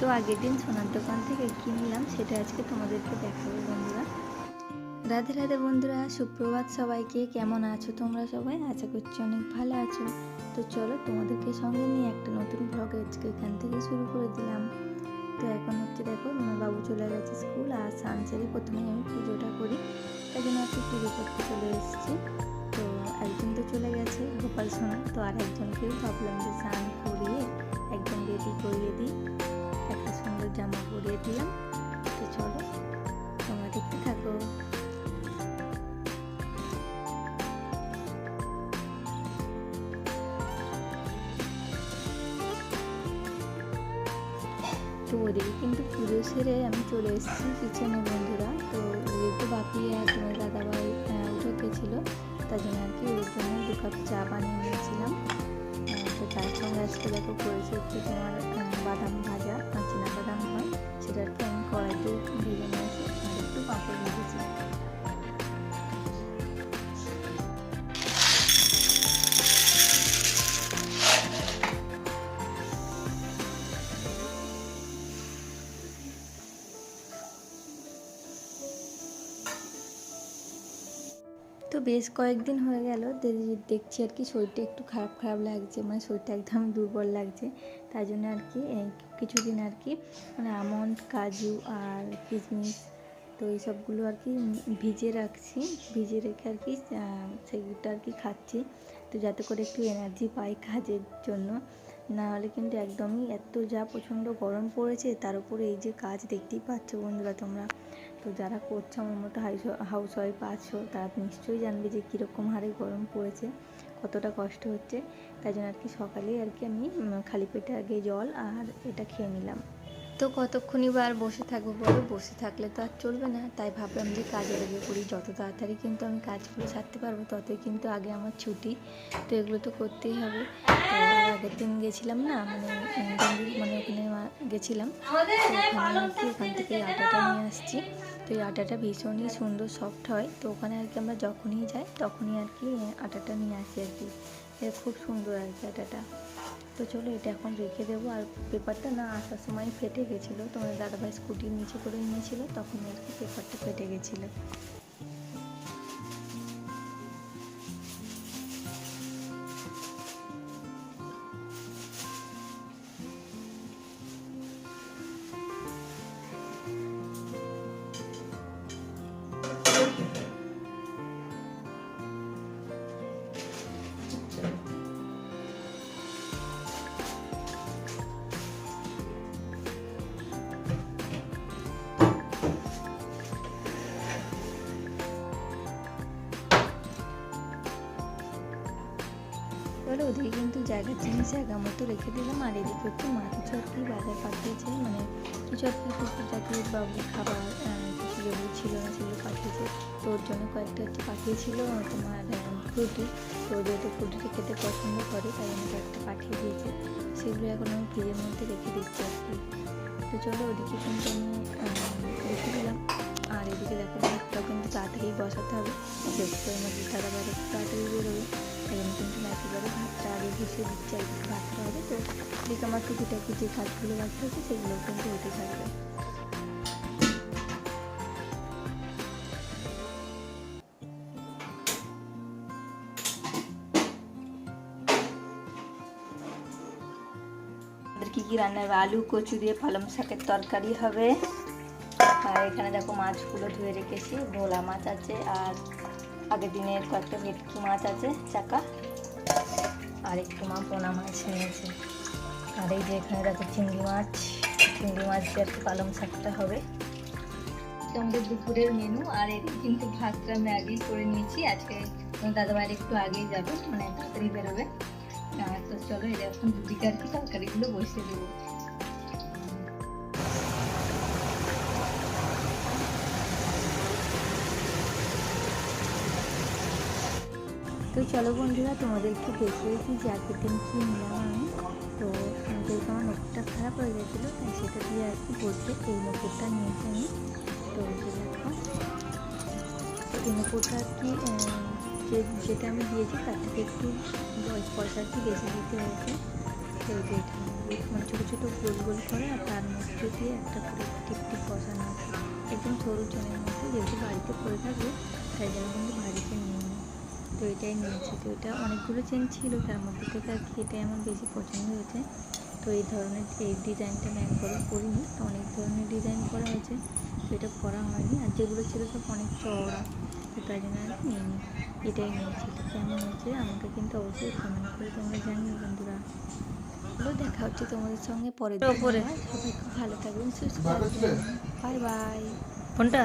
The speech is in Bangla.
তো আগের দিন সোনার দোকান থেকে কিনলাম সেটা আজকে তোমাদেরকে দেখাবো বন্ধুরা। রাধে রাধে বন্ধুরা, সুপ্রভাত সবাইকে। কেমন আছো তোমরা সবাই? আশা করছি অনেক ভালো আছো। তো চলো তোমাদেরকে সঙ্গে নিয়ে একটা নতুন ব্লগ আজকে এখান থেকে শুরু করে দিলাম। তো এখন হচ্ছে দেখো আমার বাবু চলে গেছে স্কুল আর স্নান সেরে প্রথমে আমি পুজোটা করি। তাই জন্য আর কি পুজো করতে চলে এসেছি। তো একজন তো চলে গেছে, গোপাল সোনা। তো আর একজনকেও ভাবলাম যে স্নান করিয়ে একদম রেডি করিয়ে দিই। সুন্দর জামা পরিয়ে দিলাম। তো চলো, তোমরা দেখতে থাকো। তো ওদিকে কিন্তু পুজো সেরে আমি চলে এসেছি কিচেনে বন্ধুরা। তো যেহেতু বাপি আর তোমার দাদাভাই উঠে গেছিল তার জন্য আর কি ওর জন্য দু কাপ চা বানিয়ে নিয়েছিলাম তো চায়ের সঙ্গে আজকে দেখো করেছে হচ্ছে তোমার বাদাম ভাজা। বেশ কয়েকদিন হয়ে গেল দেখছি আর কি শরীরটা একটু খারাপ খারাপ লাগছে মানে শরীরটা একদম দুর্বল লাগছে। তাই জন্য আর কি কিছুদিন আর কি মানে আমন্ড, কাজু আর কিশমিশ তো এই সবগুলো আর কি ভিজে রাখছি ভিজে রেখে আর কি সেগুলোটা আর কি খাচ্ছি। তো যাতে করে একটু এনার্জি পাই কাজের জন্য। না হলে কিন্তু একদমই এত যা প্রচণ্ড গরম পড়েছে, তার উপরে এই যে কাজ দেখতেই পাচ্ছ বন্ধুরা তোমরা। তো যারা করছ আমার মতো হাউস ওয়াইফ আছো, তারা নিশ্চয়ই জানবে যে কীরকম হারে গরম পড়েছে, কতটা কষ্ট হচ্ছে। তাই জন্য আর কি সকালেই আর কি আমি খালি পেটে আগে জল আর এটা খেয়ে নিলাম। তো কতক্ষণই বা আর বসে থাকব বলো? বসে থাকলে তো আর চলবে না। তাই ভাবলাম যে কাজে লেগে পড়ি। যত তাড়াতাড়ি কিন্তু আমি কাজগুলো সারতে পারব, ততই কিন্তু আগে আমার ছুটি। তো এগুলো তো করতেই হবে। আগের দিন গেছিলাম না মানে মানে ওখানে গেছিলাম। ওখানে আর কি ওখান থেকে আটাটা নিয়ে আসছি। তো এই আটাটা ভীষণই সুন্দর সফট হয়। তো ওখানে আর কি আমরা যখনই যাই, তখনই আর কি আটাটা নিয়ে আসি আর কি। খুব সুন্দর আর কি আটাটা। তো চলো এটা এখন রেখে দেবো। আর পেপারটা না আসার সময় ফেটে গেছিল। তোমার দাদাভাই স্কুটির নিচে করে নিয়েছিল তখন আর কি পেপারটা ফেটে গেছিল। এবারে ওদিকে কিন্তু জায়গা জিনিস, জায়গা মতো রেখে দিলাম। আর এদিকে একটু মা কিছু আর কি বাজার পাঠিয়েছে মানে কুকুর জাতীয় বাবু খাবার কিছু যেগুলো ছিল না সেগুলো পাঠিয়েছে। তো ওর জন্য কয়েকটা হচ্ছে পাঠিয়েছিল তোমার ফ্রুটি তো যেহেতু ফ্রুটিটা খেতে পছন্দ করে, তাই আমাকে একটা পাঠিয়ে দিয়েছে। সেগুলো এখন আমি ফ্রিজের মধ্যে রেখে দিচ্ছি আর কি। তো চলো, ওদিকে কিন্তু আমি রেখে দিলাম। আর এদিকে দেখো, ভাতটাও কিন্তু তাড়াতাড়ি বসাতে হবে। যেহেতু বাইরে একটু তাড়াতাড়ি বেরোবে। আর একটু ভাতটা হবে, তো এদিকে আমার টুকিটাকি যে কাজগুলো বাকি আছে, সেগুলো কিন্তু হতে থাকবে। কী আলু, কচু দিয়ে পালং শাকের তরকারি হবে। আর এখানে দেখো মাছগুলো ধুয়ে রেখেছি। ভোলা মাছ আছে, আর আগের দিনের কয়েকটা ভেটকি মাছ আছে, চাকা। আর একটু মা পোনা মাছ নিয়েছি আর এই যে এখানে দেখো চিংড়ি মাছ চিংড়ি মাছ দিয়ে একটু পালং শাকটা হবে। আমাদের দুপুরের মেনু আর এটি কিন্তু ভাতটা আমি আগেই করে নিয়েছি। আজকে দাদা বাইরে একটু আগেই যাবে মানে তাড়াতাড়ি বেরোবে। তো চলো এরকম দুদিকে আর কি তরকারিগুলো বসিয়ে দেবো। তো চলো বন্ধুরা তোমাদেরকে দেখিয়ে দিই যে আগের দিন কী নিলাম আমি। তো যেহেতু আমার নকুরটা খারাপ হয়ে গেছিল, তাই সেটা দিয়ে আর কি বলছে এই নকুরটা নিয়েছি আমি। তো দেখো এই নকুরটা আর কি যে যেটা আমি দিয়েছি তার থেকে একটু পয়সা কি বেশি দিতে হয়েছে। তো এই যে এটা মানে ছোটো ছোটো গোল গোল করে আর তার মধ্যে দিয়ে একটা করে টিপ বসানো আছে। একদম সরু চেনের মধ্যে, যেহেতু বাড়িতে পড়ে থাকবে, তাই জন্য কিন্তু ভারীকে নিয়ে তো এটাই নিয়েছি তো এটা অনেকগুলো চেন ছিল তার মধ্যে থেকে আর কি এটাই আমার বেশি পছন্দ হয়েছে। তো এই ধরনের এই ডিজাইনটা আমি একবারও করিনি। তো অনেক ধরনের ডিজাইন করা হয়েছে তো এটা করা হয়নি। আর যেগুলো ছিল সব অনেক চওড়া তো তাই জন্য আর কি নিয়ে এটাই নিয়েছি তো কেমন হয়েছে আমাকে কিন্তু অবশ্যই কমেন্ট করে তোমরা জানিও বন্ধুরা। হলো দেখা হচ্ছে তোমাদের সঙ্গে পরে। সবাই খুব ভালো থাকবেন সুস্থ থাকবেন। Bye bye. কোনটা